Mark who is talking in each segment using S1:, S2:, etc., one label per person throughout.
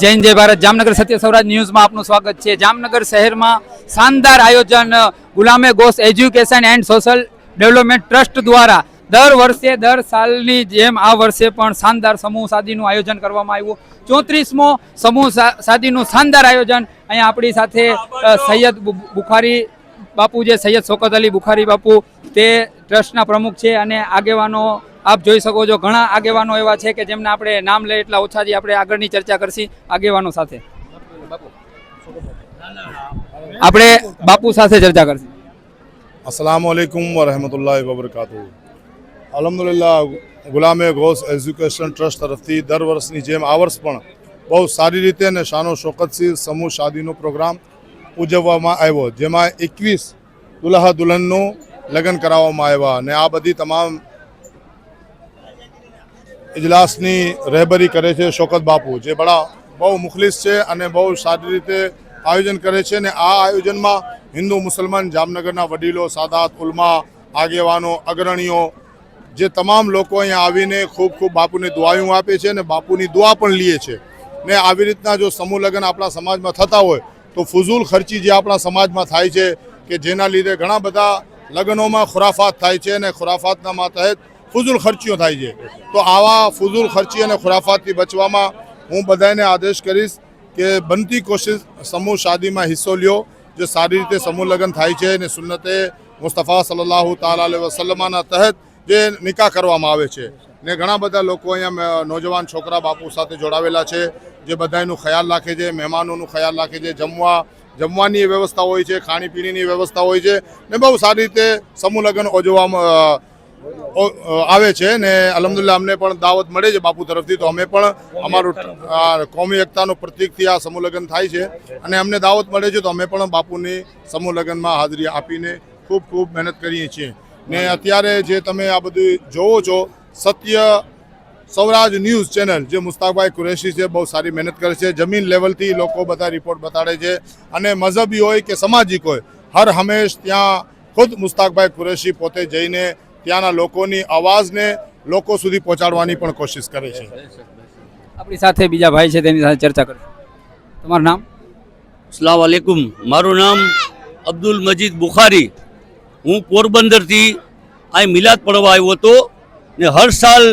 S1: જૈન જય ભારત. જામનગર સત્ય સૌરાજ ન્યૂઝમાં આપનું સ્વાગત છે. જામનગર શહેરમાં શાનદાર આયોજન, Gulame Ghaus education and social development trust દ્વારા દર વર્ષે, દર સાલની જેમ આ વર્ષે પણ શાનદાર સમૂહ સાદીનું આયોજન કરવામાં આવ્યું. ચોત્રીસમો સમૂહ સાદીનું શાનદાર આયોજન. અહીંયા આપણી સાથે સૈયદ બુખારી બાપુ જે સૈયદ શોકત અલી બુખારી બાપુ. તે ટ્રસ્ટના પ્રમુખ છે અને આગેવાનો આપ જોઈ શકો છો ઘણા આગેવાનો એવા છે કે જેમને આપણે નામ લે એટલા ઓછા જે આપણે આગળની ચર્ચા કરશી આગેવાનો સાથે. આપણે બાપુ સાથે ચર્ચા કરશી.
S2: અસલામુઅલૈકુમ વરહમતુલ્લાહ વબરકાતુ અલહમદુલિલ્લાહ ગુલામે ઘોષ એજ્યુકેશન ટ્રસ્ટ તરફથી દર વર્ષની જેમ આ વર્ષ પણ બહુ સારી રીતે અને શાનો શોકતથી સમૂહ શાદીનો પ્રોગ્રામ ઉજવવામાં આવ્યો, જેમાં એકવીસ દુલ્હા દુલ્હનનું લગ્ન કરાવવામાં આવ્યા અને આ બધી તમામ ઇજલાસની રહેબરી કરે છે શોકત બાપુ, જે બડા બહુ મુખલિસ છે અને બહુ સારી રીતે આયોજન કરે છે અને આ આયોજનમાં હિન્દુ મુસલમાન જામનગરના વડીલો, સાદાત, ઉલમા, આગેવાનો, અગ્રણીઓ, જે તમામ લોકો અહીંયા આવીને ખૂબ ખૂબ બાપુને દુઆયું આપે છે અને બાપુની દુઆ પણ લે છે. ને આવી રીતના જો સમૂહ લગ્ન આપણા સમાજમાં થતા હોય, તો ફુઝુલ ખર્ચી જે આપણા સમાજમાં થાય છે કે જેના લીધે ઘણા બધા લગ્નોમાં ખુરાફાત થાય છે અને ખુરાફાતના માતહેત ફુઝૂલ ખર્ચીઓ થાય છે. તો આવા ફુઝુલ ખર્ચી અને ખુરાફાતથી બચવામાં હું બધાને આદેશ કરીશ કે બનતી કોશિશ સમૂહ શાદીમાં હિસ્સો લ્યો, જે સારી રીતે સમૂહ લગ્ન થાય છે અને સુન્નતે મુસ્તફા સલ્લાહુ તાલા વસલમાના તહત જે નિકાહ કરવામાં આવે છે. ને ઘણા બધા લોકો અહીંયા નોજવાન છોકરા બાપુ સાથે જોડાવેલા છે, જે બધાનું ખ્યાલ રાખે છે, મહેમાનોનું ખ્યાલ રાખે છે, જમવા, જમવાની વ્યવસ્થા હોય છે, ખાણીપીણીની વ્યવસ્થા હોય છે, ને બહુ સારી રીતે સમૂહ લગ્ન ઉજવવામાં આવે છે ને અલહમદુલ્લા અમને પણ દાવત મળે છે બાપુ તરફથી તો અમે પણ અમારું કોમી એકતાનું પ્રતિકથી આ સમૂહ લગ્ન થાય છે. અને અમને દાવત મળે છે તો અમે પણ બાપુની સમૂહ લગ્નમાં હાજરી આપીને ખૂબ ખૂબ મહેનત કરીએ છીએ. ને અત્યારે જે તમે આ બધું જોવો છો સત્ય સૌરાજ ન્યૂઝ ચેનલ જે મુસ્તાકભાઈ કુરેશી છે બહુ સારી મહેનત કરે છે. જમીન લેવલથી લોકો બધા રિપોર્ટ બતાડે છે. અને મઝહબી હોય કે સામાજિક હોય હર હંમેશ ત્યાં ખુદ મુસ્તાકભાઈ કુરેશી પોતે જઈને ત્યાંના લોકોની અવાજને લોકો સુધી પહોંચાડવાની પણ કોશિશ કરે છે.
S1: આપણી સાથે બીજા ભાઈ છે તેની સાથે ચર્ચા કરીશું. તમારું નામ?
S3: અસલામ વાલેકુમ મારું નામ અબ્દુલ મજીદ બુખારી. હું પોરબંદરથી અહીં મિલાદ પડવા આવ્યો હતો ને હર સાલ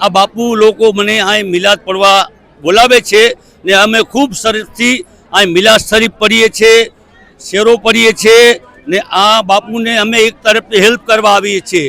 S3: આ બાપુ લોકો મને અહીં મિલાદ પડવા બોલાવે છે ને અમે ખૂબ સરસથી અહીં મિલાદ શરીફ પડીએ છીએ શેરો પડીએ છીએ ને આ બાપુને અમે એક તરફથી હેલ્પ કરવા આવીએ છીએ.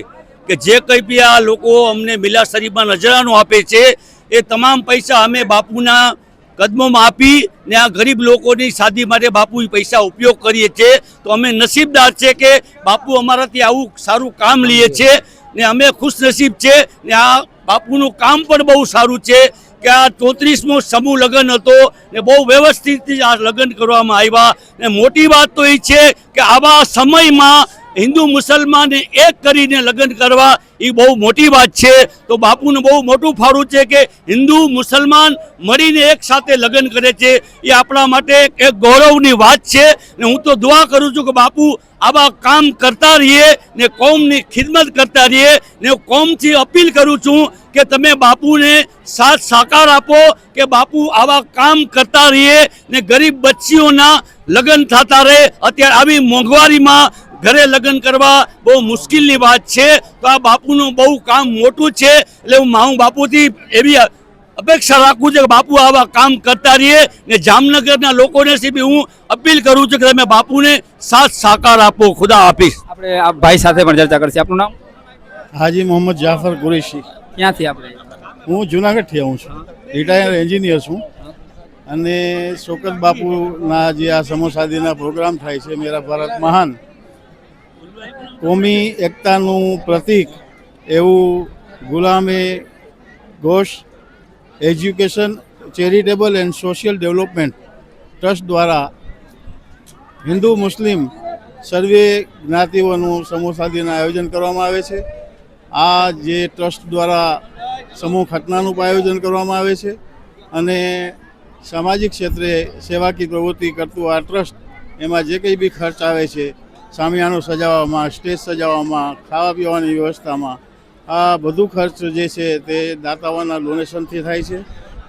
S3: કે જે કંઈ બી આ લોકો અમને મિલા શરીફમાં નજરાનું આપે છે, એ તમામ પૈસા અમે બાપુના કદમોમાં આપી ને આ ગરીબ લોકોની શાદી માટે બાપુ પૈસા ઉપયોગ કરીએ છીએ તો અમે નસીબદાર છે કે બાપુ અમારાથી આવું સારું કામ લઈએ છે ને અમે ખુશનસીબ છે ને આ બાપુનું કામ પણ બહુ સારું છે કે આ ચોત્રીસમો સમૂહ લગ્ન હતો ને બહુ વ્યવસ્થિત આ લગ્ન કરવામાં આવ્યા. ને મોટી વાત તો એ છે કે આવા સમયમાં હિન્દુ મુસલમાનને એક કરીને લગ્ન કરવા એ બહુ મોટી વાત છે. તો બાપુનું બહુ મોટું ફાળું છે કે હિન્દુ મુસલમાન મળીને એક સાથે લગ્ન કરે છે. એ આપણા માટે એક ગૌરવની વાત છે. ને હું તો દુઆ કરું છું કે બાપુ આવા કામ કરતા રહીએ ને કોમની ખિદમત કરતા રહીએ. ને કોમથી અપીલ કરું છું કે તમે બાપુને સાથ સાકાર આપો કે બાપુ આવા કામ કરતા રહીએ ને ગરીબ બચ્ચીઓના લગ્ન થતા રહે. અત્યારે આવી મોંઘવારીમાં ઘરે લગ્ન કરવા બહુ મુશ્કેલની વાત છે. તો આ બાપુનું બહુ કામ મોટું છે. એટલે હું માઉ બાપુથી એવી અપેક્ષા રાખું છું કે બાપુ આવા કામ કરતા રહીએ ને જામનગરના લોકોને થી બી હું અપીલ કરું છું કે તમે બાપુને સાથ સાકાર આપો. ખુદા આપીશ.
S1: આપણે આ ભાઈ સાથે પણ ચર્ચા કરશે. આપનું નામ?
S4: હાજી મોહમ્મદ જાફર કુરેશી.
S1: ક્યાંથી આપણે?
S4: હું જુનાગઢથી આવું છું. રિટાયર એન્જિનિયર છું. અને શોકત બાપુના જે આ સમોસાદીના પ્રોગ્રામ થાય છે મેરા ભારત મહાન કોમી એકતાનું પ્રતીક એવું Gulame Ghaus education, charitable and social development trust દ્વારા હિન્દુ મુસ્લિમ સર્વે જ્ઞાતિઓનું સમૂહ આયોજન કરવામાં આવે છે. આ જે ટ્રસ્ટ દ્વારા સમૂહ ખતનાનું પણ આયોજન કરવામાં આવે છે અને સામાજિક ક્ષેત્રે સેવાકીય પ્રવૃત્તિ કરતું આ ટ્રસ્ટ એમાં જે કંઈ બી ખર્ચ આવે છે સામિયાણું સજાવવામાં, સ્ટેજ સજાવવામાં, ખાવા પીવાની વ્યવસ્થામાં, આ બધું ખર્ચ જે છે તે દાતાઓના ડોનેશનથી થાય છે.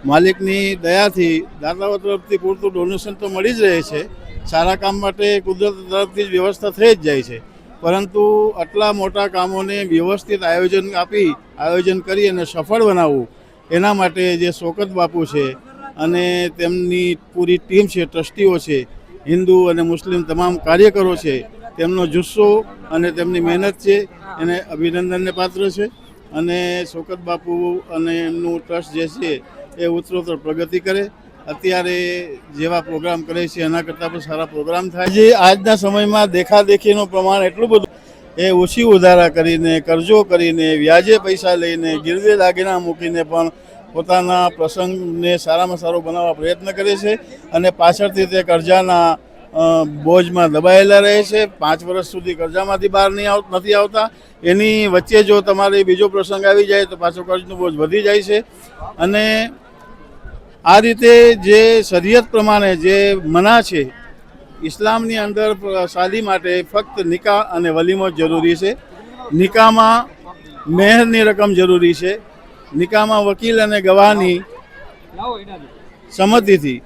S4: માલિકની દયાથી દાતાઓ તરફથી પૂરતું ડોનેશન તો મળી જ રહે છે. સારા કામ માટે કુદરત તરફથી જ વ્યવસ્થા થઈ જ જાય છે. પરંતુ આટલા મોટા કામોને વ્યવસ્થિત આયોજન આપી, આયોજન કરી અને સફળ બનાવવું, એના માટે જે શોકત બાપુ છે અને તેમની પૂરી ટીમ છે, ટ્રસ્ટીઓ છે, હિન્દુ અને મુસ્લિમ તમામ કાર્યકરો છે તેમનો જુસ્સો અને તેમની મહેનત છે, એને અભિનંદનને પાત્ર છે. અને શોકત બાપુ અને એમનું ટ્રસ્ટ જે છે, એ ઉત્તરોત્તર પ્રગતિ કરે. અત્યારે જેવા પ્રોગ્રામ કરે છે, એના કરતાં પણ સારા પ્રોગ્રામ થાય જે આજના સમયમાં દેખાદેખીનું પ્રમાણ એટલું બધું એ ઓછી ઉધારા કરીને, કરજો કરીને, વ્યાજે પૈસા લઈને, ગીરવે દાગીના મૂકીને પણ પોતાના પ્રસંગને સારામાં સારો બનાવવા પ્રયત્ન કરે છે. અને પાછળથી તે કર્જાના બોજમાં દબાયેલા રહે છે. પાંચ વર્ષ સુધી કરજામાંથી બહાર નહીં આવ, નથી આવતા. એની વચ્ચે જો તમારે બીજો પ્રસંગ આવી જાય તો પાછો કર્જનો બોજ વધી જાય છે. અને આ રીતે જે શરીયત પ્રમાણે જે મના છે, ઇસ્લામની અંદર શાદી માટે ફક્ત નિકાહ અને વલીમો જરૂરી છે. નિકાહમાં મહેરની રકમ જરૂરી છે. નિકાહમાં વકીલ અને ગવાહની સંમતિથી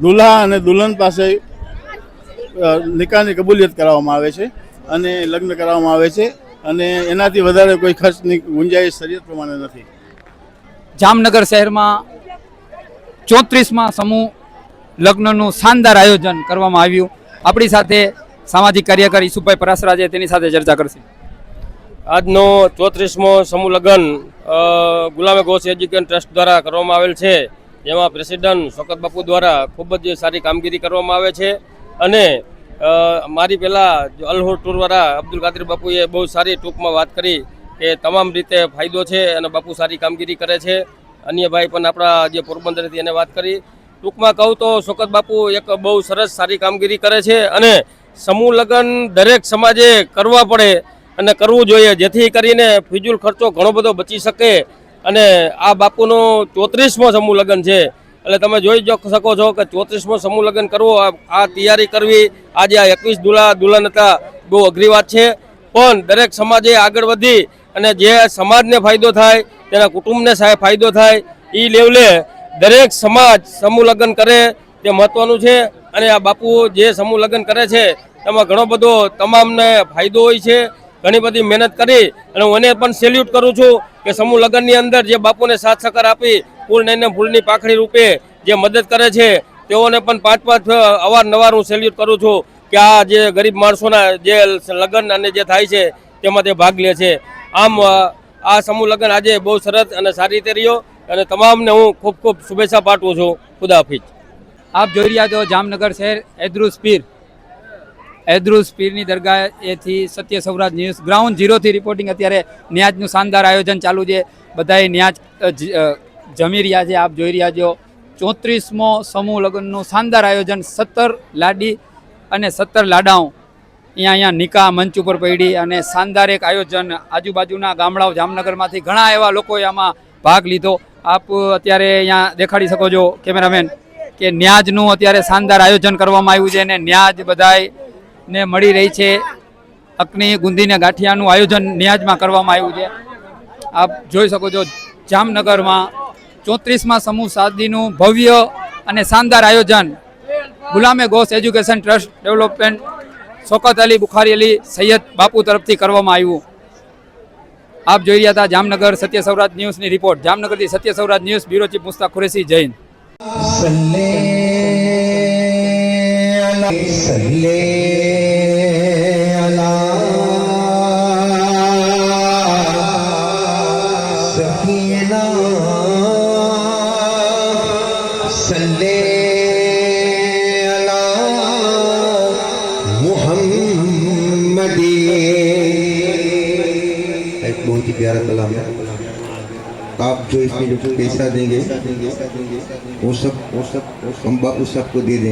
S4: દુલ્હા અને દુલ્હન પાસે નિકાહની કબૂલિયત કરાવવામાં આવે છે અને લગ્ન કરાવવામાં આવે છે અને એનાથી વધારે કોઈ ખર્ચની ગુંજાઈશ શરીયત પ્રમાણે નથી.
S1: જામનગર શહેરમાં ચોત્રીસમાં સમૂહ લગ્નનું શાનદાર આયોજન કરવામાં આવ્યું. આપણી સાથે સામાજિક કાર્યકર ઈસુભાઈ પરાસરાજે તેની સાથે ચર્ચા કરશે.
S5: આજનો ચોત્રીસમો સમૂહ લગ્ન ગુલામે ગોસ એજ્યુકેશન ટ્રસ્ટ દ્વારા કરવામાં આવેલ છે. જેમાં પ્રેસિડન્ટ શોકત બાપુ દ્વારા ખૂબ જ સારી કામગીરી કરવામાં આવે છે. અને મારી પહેલાં અલહોર ટૂરવાળા અબ્દુલ કાદિર બાપુએ બહુ સારી ટૂંકમાં વાત કરી કે તમામ રીતે ફાયદો છે અને બાપુ સારી કામગીરી કરે છે. અન્ય ભાઈ પણ આપણા જે પોરબંદરથી એને વાત કરી. ટૂંકમાં કહું તો શોકત બાપુ એક બહુ સરસ સારી કામગીરી કરે છે અને સમૂહ લગ્ન દરેક સમાજે કરવા પડે અને કરવું જોઈએ, જેથી કરીને ફિજુલ ખર્ચો ઘણો બધો બચી શકે. અને આ બાપુનો ચોત્રીસમો સમૂહ લગ્ન છે. એટલે તમે જોઈ શકો છો કે ચોત્રીસમો સમૂહ લગ્ન કરવો, આ તૈયારી કરવી, આજે આ એકવીસ દુલ્હા દુલ્હન હતા, બહુ અઘરી વાત છે. પણ દરેક સમાજે આગળ વધી અને જે સમાજને ફાયદો થાય, તેના કુટુંબને સાહેબ ફાયદો થાય એ લેવલે દરેક સમાજ સમૂહ લગ્ન કરે, તે મહત્વનું છે. અને આ બાપુ જે સમૂહ લગ્ન કરે છે એમાં ઘણો બધો તમામને ફાયદો હોય છે. ઘણી બધી મહેનત કરી અને હું એને પણ સેલ્યુટ કરું છું કે સમૂહ લગ્નની અંદર જે બાપુને સાથ સહકાર આપી ફૂલ નઈને ફૂલની પાખડી રૂપે જે મદદ કરે છે, તેઓને પણ પાંચ પાંચ અવારનવાર હું સેલ્યુટ કરું છું કે આ જે ગરીબ માણસોના જે લગ્ન અને જે થાય છે, તેમાં તે ભાગ લે છે. આમ આ સમૂહ લગ્ન આજે બહુ સરસ અને સારી રીતે રહ્યો અને તમામને હું ખૂબ ખૂબ શુભેચ્છા પાઠવું છું. ખુદા હાફિઝ.
S1: આપ જોઈ રહ્યા છો જામનગર શહેર એદ્રુસ પીર. એદ્રુસ પીરની દરગાહેથી સત્ય સૌરાજ ન્યૂઝ ગ્રાઉન્ડ ઝીરોથી રિપોર્ટિંગ અત્યારે ન્યાજનું શાનદાર આયોજન ચાલુ છે. બધાએ ન્યાજ જમી રહ્યા છે, આપ જોઈ રહ્યા છો. ચોત્રીસમો સમૂહ લગ્નનું શાનદાર આયોજન સત્તર લાડી અને સત્તર લાડાઓ અહીંયા અહીંયા નિકાહ મંચ ઉપર પડી અને શાનદાર એક આયોજન આજુબાજુના ગામડાઓ જામનગરમાંથી ઘણા એવા લોકોએ આમાં ભાગ લીધો. આપ અત્યારે અહીંયા દેખાડી શકો છો કેમેરામેન કે ન્યાજનું અત્યારે શાનદાર આયોજન કરવામાં આવ્યું છે અને ન્યાજ બધાય ને મળી રહી છે. અકની ગુંદીને ગાંઠિયાનું આયોજન ન્યાજમાં કરવામાં આવ્યું છે. આપ જોઈ શકો છો, જામનગરમાં ચોત્રીસમાં સમૂહ સાદીનું ભવ્ય અને શાનદાર આયોજન Gulame Ghaus education trust development Shaukat Ali Bukhari Ali Sayed Bapu તરફથી કરવામાં આવ્યું. આપ જોઈ રહ્યા હતા જામનગર સત્ય સૌરાજ ન્યૂઝની report. જામનગરથી Satya Sauraj news bureau chief Musta Qureshi
S6: Jain ایک بہت ہی پیارا کلام ہے۔ آپ جو اس میں جو پیسہ دیں گے، وہ سب ہم اس سب کو دے دیں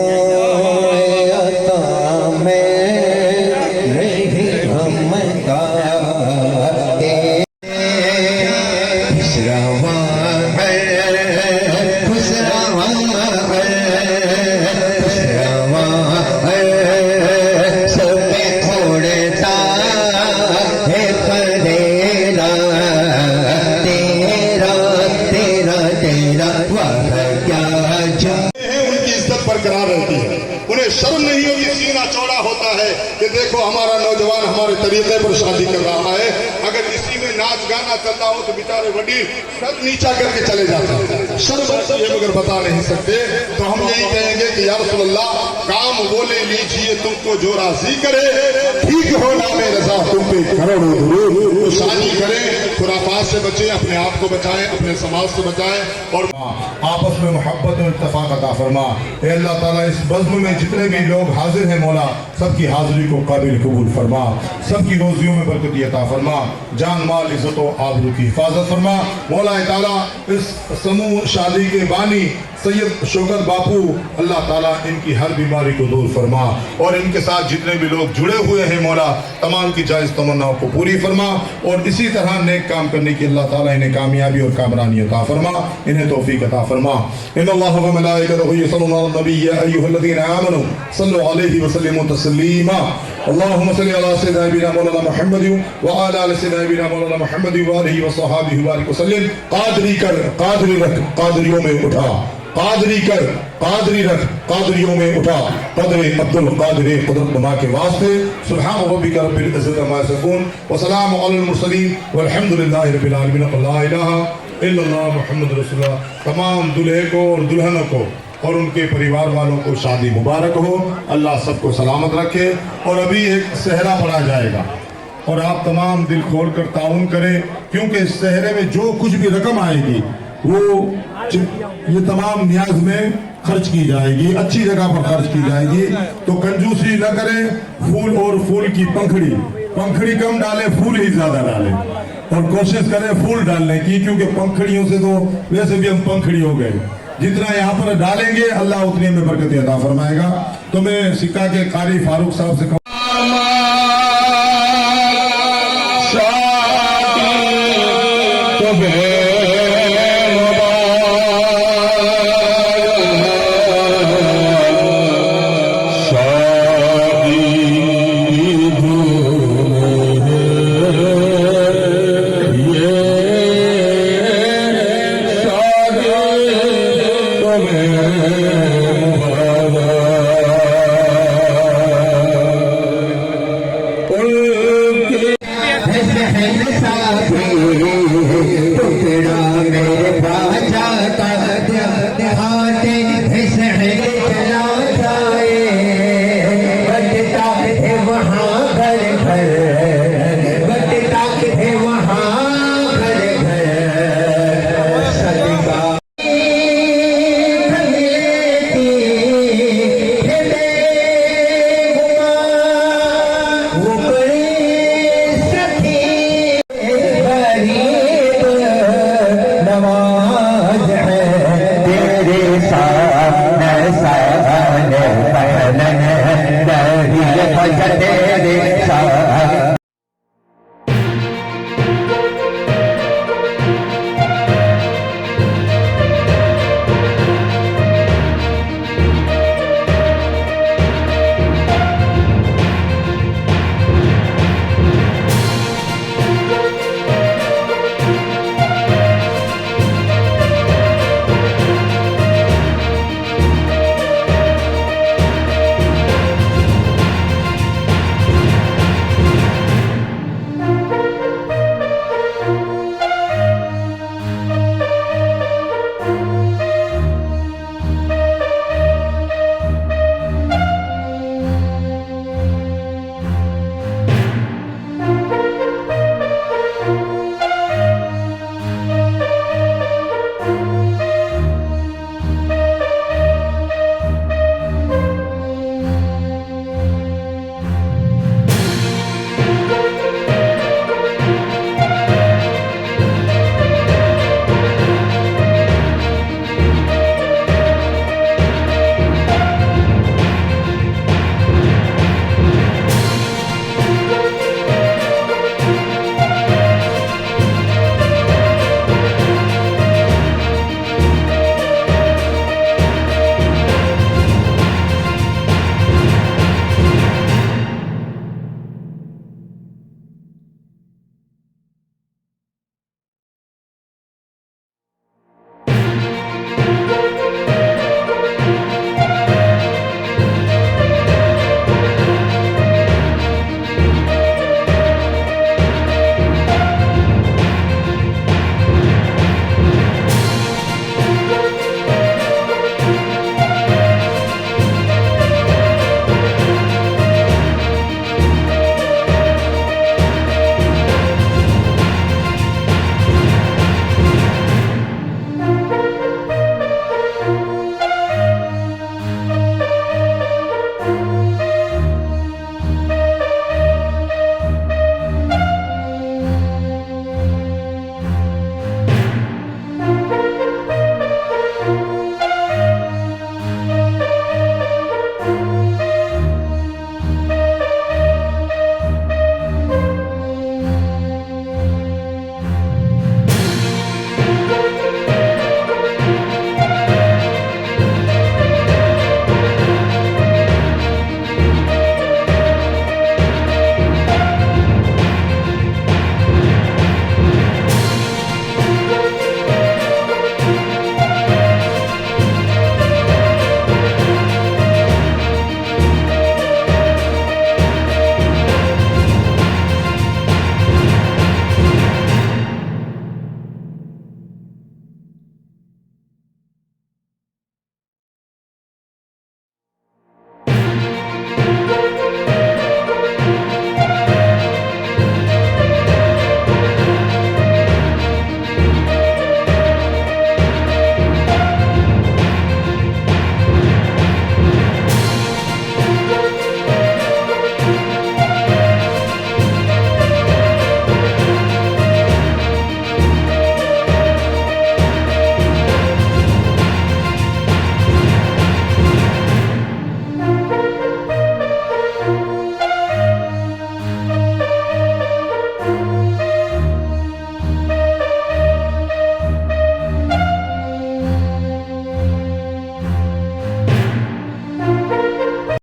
S6: اپنے
S2: طریقے پر شادی کر رہا ہے۔ اگر اسی میں ناچ گانا چل رہا ہو تو بیچارے وڈی سر نیچا کر کے چلے جاتے ہیں۔ شرم یہ مگر بتا نہیں سکتے۔ تو ہم یہی کہیں گے کہ یا رسول اللہ، کام بولے لیجیے تم کو جو راضی کرے۔ ٹھیک ہو میں رضا، تم پہ کروڑوں شادی کریں، خرافات سے بچیں، اپنے آپ کو بچائیں، اپنے سماج سے بچائیں اور ہاں، آپس میں محبت اور اتفاق عطا فرما۔ اے اللہ تعالیٰ، اس بزم میں جتنے بھی لوگ حاضر ہیں مولا، سب کی حاضری کو قابل قبول فرما۔ سب کی روزیوں میں برکتی عطا فرما۔ جان، مال، عزت و آبرو کی حفاظت فرما۔ مولا تعالیٰ، اس سموہ شادی کے بانی سید شوکت باپو، اللہ تعالیٰ ان کی ہر بیماری کو دور فرما۔ اور ان کے ساتھ جتنے بھی لوگ جڑے ہوئے ہیں مولا، تمام کی جائز تمناؤں کو پوری فرما۔ और इसी तरह नेक काम करने की अल्लाह ताला इन्हें कामयाबी और कामरानी अता फरमा इन्हें तौफीक अता फरमा इन अल्लाह व मलाइकतहु यसल्लुना अलन नबी या अय्युहल्लज़ीना आमनू सल्लु अलैहि व सल्लिमू तस्लीमा अल्लाहुम्मा सल्लि अला सय्यिदिना नबीना मौलाना मुहम्मद व अला आलि सय्यिदिना नबीना मौलाना मुहम्मद व आलिहि व सहाबिहि قادری کر، قادری رکھ، قادریوں میں اٹھا۔ قدر عبد القادر قدرت نما کے واسطے۔ سبحان ربی کا رب العزت ما سکون و سلام علی المرسلین۔ والحمد للہ رب العالمین۔ لا الہ الا اللہ محمد رسول اللہ۔ تمام دلہے کو اور دلہنوں کو اور ان کے پریوار والوں کو شادی مبارک ہو۔ اللہ سب کو سلامت رکھے اور ابھی ایک سہرا پڑا جائے گا۔ اور آپ تمام دل کھول کر تعاون کریں، کیونکہ اس سہرے میں جو کچھ بھی رقم آئے گی، وہ یہ تمام نیاز میں خرچ کی جائے گی، اچھی جگہ پر خرچ کی جائے گی۔ تو کنجوسی نہ کریں، پھول اور پھول کی پنکھڑی۔ پنکھڑی کم ڈالیں، پھول ہی زیادہ ڈالیں۔ اور کوشش کریں
S7: پھول ڈالنے کی، کیونکہ پنکھڑیوں سے تو ویسے بھی ہم پنکھڑی ہو گئے۔ جتنا یہاں پر ڈالیں گے، اللہ اتنی میں برکت عطا فرمائے گا۔ تو میں سکہ کے قاری فاروق صاحب سے